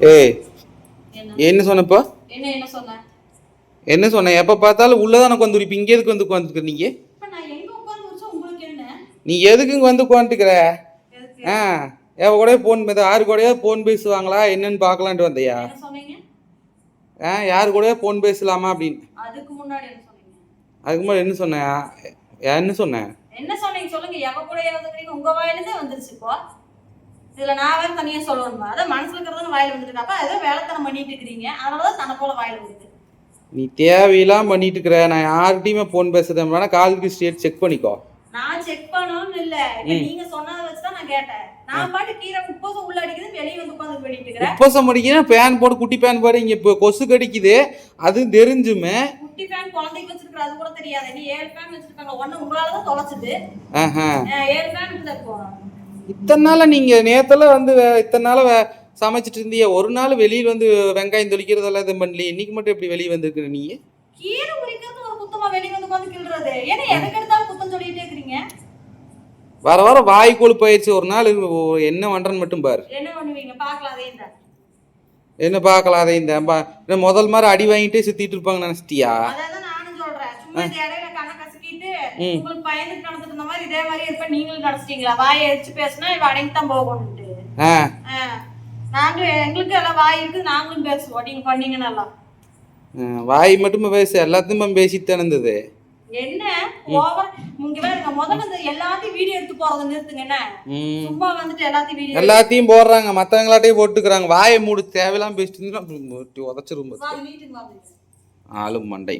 ஏய் என்ன? சொன்னப்போ? என்ன என்ன சொன்ன? என்ன சொன்னேன் எப்போ பார்த்தாலும் உள்ளதான் எனக்கு வந்து இப்போ இங்கே எதுக்கு வந்து உட்காந்துருக்க நீங்க இப்ப நான் எங்க உட்கார்ந்து வச்சா உங்களுக்கு என்ன? நீ எதுக்கு இங்கே வந்து உட்காந்துக்கிற? ஆ எவ கூட ஃபோன் யாரு கூடயா ஃபோன் பேசுவாங்களா? என்னன்னு பார்க்கலான்ட்டு வந்தியா? ஆ யாரு கூடயா ஃபோன் பேசலாமா அப்படின்னு. அதுக்கு முன்னாடி அதுக்கு முன்னாடி என்ன சொன்னேன் என்ன சொன்னேன் என்ன சொன்னீங்க? சொல்லுங்க. எவ கூட உங்க வாயிலிருந்தே வந்துருச்சு இப்போ. இதுல நான் வேற தனியா சொல்லணுமா? அதான் மனசுல இருக்கிறது வாயில வந்துட்டு அப்ப ஏதோ வேலைத்தனம் பண்ணிட்டு இருக்கிறீங்க. அதனாலதான் தன்னை போல வாயில வந்துட்டு நீ தேவையெல்லாம் பண்ணிட்டு இருக்கிற. நான் யார்கிட்டயுமே ஃபோன் பேசுறேன் வேணா கால் ஸ்டேட் செக் பண்ணிக்கோ. நான் செக் பண்ணணும்னு இல்ல. நீங்க சொன்னதை வச்சுதான் நான் கேட்டேன். நான் பாட்டு கீரை முப்பது உள்ள அடிக்குது வெளியே வந்து உட்காந்து பண்ணிட்டு இருக்கிறேன். உப்பசம் அடிக்கிறேன் பேன் போடு குட்டி பேன் போடு இங்கே இப்போ கொசு கடிக்குது. அது தெரிஞ்சுமே. குட்டி ஃபேன் குழந்தைக்கு வச்சிருக்கிற அது கூட தெரியாது. நீ ஏழு ஃபேன் வச்சிருக்காங்க. ஒண்ணு உங்களால தான் ஏழு ஃபேன் இப்போ? இத்தனை நாள் நீங்கள் நேத்தெல்லாம் வந்து இத்தனை நாள் வே- சமைச்சிட்டு இருந்தியே ஒரு நாள் வெளியில் வந்து வெங்காயம் தொளிக்கிறதெல்லாம் இது பண்ணலையே. இன்னைக்கு மட்டும் எப்படி வெளியே வந்திருக்கிற நீ கீரை உரிக்கிறது ஒரு குத்தமா வெளியே வந்து உட்காந்து கிள்றது. ஏன்னா எதுக்கு எடுத்தாலும் குத்தம் சொல்லிட்டே இருக்கிறீங்க. வர வர வாய் கொழுப்பாயிருச்சு ஒரு நாள் என்ன பண்ணுறன்னு மட்டும் பாரு. என்ன பண்ணுவீங்க? என்ன பார்க்கலாம் அதை இந்த பா- என்ன முதல் மாதிரி அடி வாங்கிட்டே சுத்திட்டு இருப்பாங்க நினைச்சிட்டியா? அதான் நானும் சொல்றேன். சும்மா இந்த இடையில கண்ணை கசக்கிட்டு ம். உங்களுக்கு பயந்துட்டு மாதிரி இதே மாதிரி இருப்ப நீங்களும் நடச்சிட்டீங்களா? வாயை எரிச்சு பேசினா இவ அடங்கி தான் போகணும்ட்டு நாங்களும் எங்களுக்கு எல்லாம் வாய் இருக்குது நாங்களும் பேசுவோம். நீங்க பண்ணீங்கன்னு எல்லாம் வாய் மட்டுமே பேசு எல்லாத்தையுமே பேசிட்டு இருந்தது. என்ன? ஓவர்? இங்க வேற முதல்ல எல்லாத்தையும் வீடியோ எடுத்து போறதை நிறுத்துங்க என்ன? சும்மா வந்துட்டு எல்லாத்தையும் வீடியோ எல்லாத்தையும் போடுறாங்க மற்றவங்களாட்டையும் போட்டுக்கிறாங்க. வாயை மூடு தேவையில்லாம் பேசிட்டு இருந்தா உதச்சிரும் ஆளும் மண்டை.